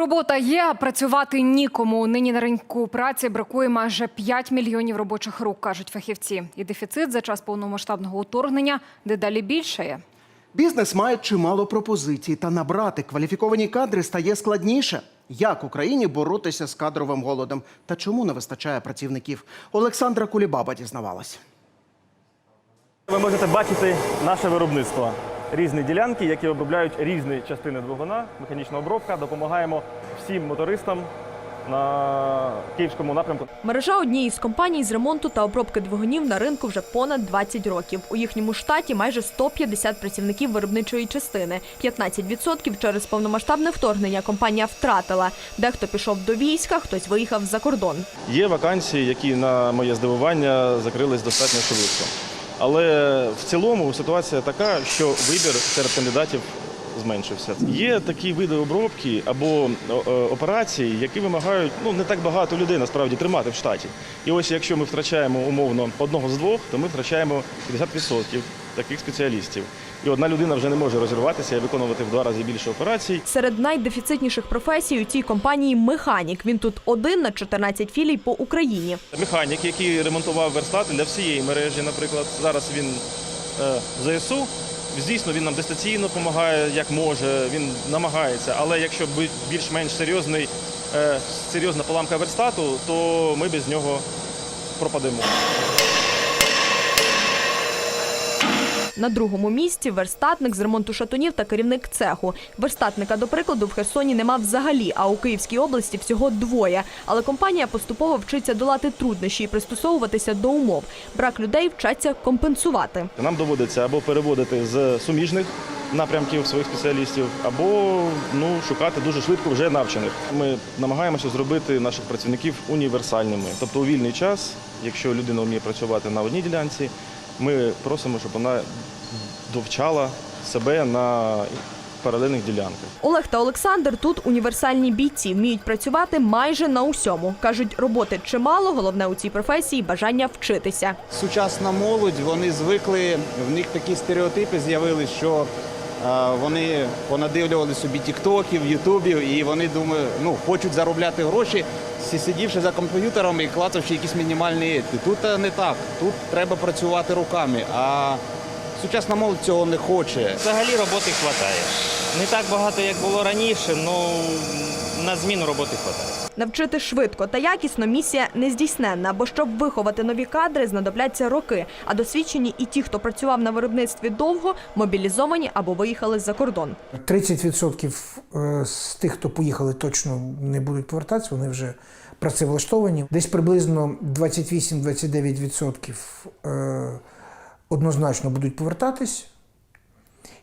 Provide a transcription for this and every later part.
Робота є, а працювати нікому. Нині на ринку праці бракує майже 5 мільйонів робочих рук, кажуть фахівці. І дефіцит за час повномасштабного вторгнення дедалі більшає. Бізнес має чимало пропозицій, та набрати кваліфіковані кадри стає складніше. Як Україні боротися з кадровим голодом та чому не вистачає працівників? Олександра Кулібаба дізнавалась. Ви можете бачити наше виробництво. Різні ділянки, які обробляють різні частини двигуна, механічна обробка. Допомагаємо всім мотористам на київському напрямку. Мережа однієї з компаній з ремонту та обробки двигунів на ринку вже понад 20 років. У їхньому штаті майже 150 працівників виробничої частини. 15% через повномасштабне вторгнення компанія втратила. Дехто пішов до війська, хтось виїхав за кордон. Є вакансії, які на моє здивування закрились достатньо швидко. Але в цілому ситуація така, що вибір серед кандидатів зменшився. Є такі види обробки або о, о, операції, які вимагають ну не так багато людей насправді тримати в штаті. І ось якщо ми втрачаємо умовно одного з двох, то ми втрачаємо 50% таких спеціалістів. І одна людина вже не може розірватися і виконувати в два рази більше операцій. Серед найдефіцитніших професій у цій компанії механік. Він тут один на 14 філій по Україні. Механік, який ремонтував верстати для всієї мережі, наприклад, зараз він е, в ЗСУ. Звісно, він нам дистанційно допомагає, як може, він намагається. Але якщо більш-менш серйозний, е, серйозна поламка верстату, то ми без нього пропадемо. На другому місці верстатник з ремонту шатунів та керівник цеху. Верстатника, до прикладу, в Херсоні нема взагалі, а у Київській області всього двоє. Але компанія поступово вчиться долати труднощі і пристосовуватися до умов. Брак людей вчаться компенсувати. Нам доводиться або переводити з суміжних напрямків своїх спеціалістів, або ну, шукати дуже швидко вже навчених. Ми намагаємося зробити наших працівників універсальними. Тобто у вільний час, якщо людина вміє працювати на одній ділянці, ми просимо, щоб вона довчала себе на паралельних ділянках. Олег та Олександр тут універсальні бійці, вміють працювати майже на усьому. кажуть, роботи чимало. Головне у цій професії бажання вчитися. Сучасна молодь, вони звикли, в них такі стереотипи з'явились, що е, вони понадивлювали собі тіктоків, ютубів, і вони думають, ну, хочуть заробляти гроші, сидівши за комп'ютером і клацавши якісь мінімальні ети. Тут е, не так. Тут треба працювати руками. А сучасна молодь цього не хоче. Взагалі роботи вистачає. Не так багато, як було раніше, але на зміну роботи вистачає. Навчити швидко та якісно місія нездійсненна, бо щоб виховати нові кадри, знадобляться роки. А досвідчені і ті, хто працював на виробництві довго, мобілізовані або виїхали за кордон. 30% е, з тих, хто поїхали, точно не будуть повертатися, вони вже працевлаштовані. Десь приблизно 28-29% е, однозначно будуть повертатись,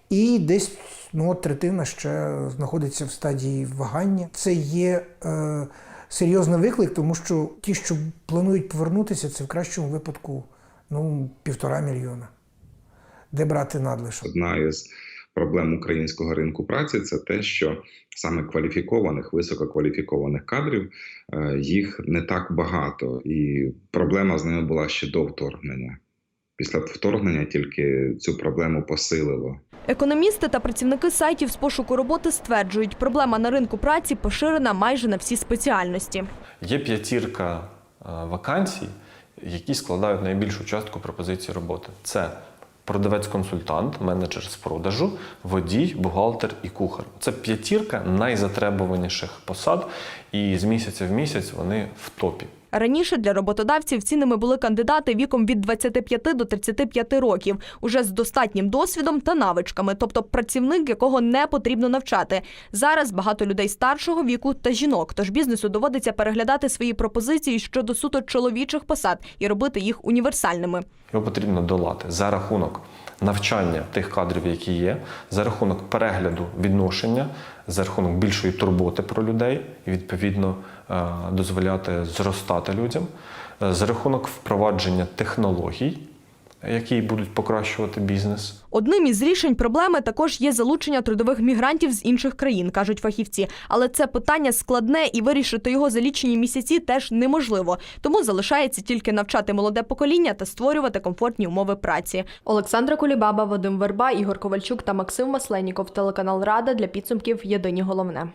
і десь ну, третина ще знаходиться в стадії вагання. Це є е, серйозний виклик, тому що ті, що планують повернутися, це в кращому випадку ну, півтора мільйона. Де брати надлишок? Одна із проблем українського ринку праці це те, що саме кваліфікованих, висококваліфікованих кадрів е, їх не так багато, і проблема з ними була ще до вторгнення. Після вторгнення тільки цю проблему посилило. Економісти та працівники сайтів з пошуку роботи стверджують, проблема на ринку праці поширена майже на всі спеціальності. Є п'ятірка е, вакансій, які складають найбільшу частку пропозиції роботи. Це продавець-консультант, менеджер з продажу, водій, бухгалтер і кухар. Це п'ятірка найзатребуваніших посад, і з місяця в місяць вони в топі. Раніше для роботодавців цінними були кандидати віком від 25 до 35 років, уже з достатнім досвідом та навичками, тобто працівник, якого не потрібно навчати. Зараз багато людей старшого віку та жінок, тож бізнесу доводиться переглядати свої пропозиції щодо суто чоловічих посад і робити їх універсальними. Його потрібно долати за рахунок навчання тих кадрів, які є, за рахунок перегляду відношення, за рахунок більшої турботи про людей і відповідно е, дозволяти зростати людям, е, за рахунок впровадження технологій, які будуть покращувати бізнес. Одним із рішень проблеми також є залучення трудових мігрантів з інших країн, кажуть фахівці. Але це питання складне і вирішити його за лічені місяці теж неможливо. Тому залишається тільки навчати молоде покоління та створювати комфортні умови праці. Олександра Кулібаба, Вадим Верба, Ігор Ковальчук та Максим Масленіков. Телеканал Рада для підсумків Єдині головне.